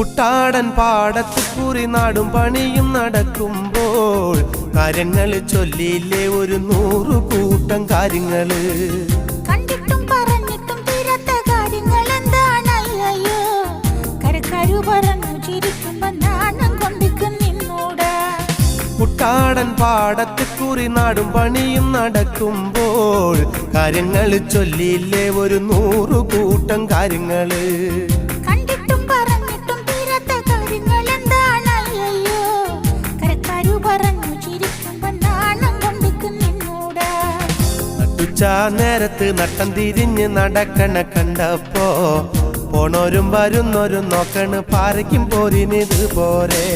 കുട്ടാടൻ പാടത്ത് കുറി നാടും പണിയും നടക്കുമ്പോൾ കാര്യങ്ങൾ ചൊല്ലിയില്ലേ ഒരു നൂറു കൂട്ടം കാര്യങ്ങൾ. കണ്ടിട്ടും പറഞ്ഞിട്ടും തീരാത്ത കാര്യങ്ങൾ എന്താണ് അയ്യോ കരക്കാരു പറഞ്ഞു ചിരിക്കുമ്പോ നാണം കൊണ്ടിക്കും നിന്നൂടെ. കുട്ടാടൻ പാടത്ത് കുറി നാടും പണിയും നടക്കുമ്പോൾ കാര്യങ്ങൾ ചൊല്ലിയില്ലേ ഒരു നൂറു കൂട്ടം കാര്യങ്ങൾ. കരക്കാരു പറഞ്ഞു ചിരിക്കുമ്പോ നാണം കൊണ്ടിക്കും നിന്നൂടെ. നട്ടുച്ച നേരത്ത് നട്ടം തിരിഞ്ഞ് നടക്കണ കണ്ടപ്പോ പോണോരും വരുന്നോരും നോക്കണ് പാരയ്ക്കും പോരിനിത് പോരെ.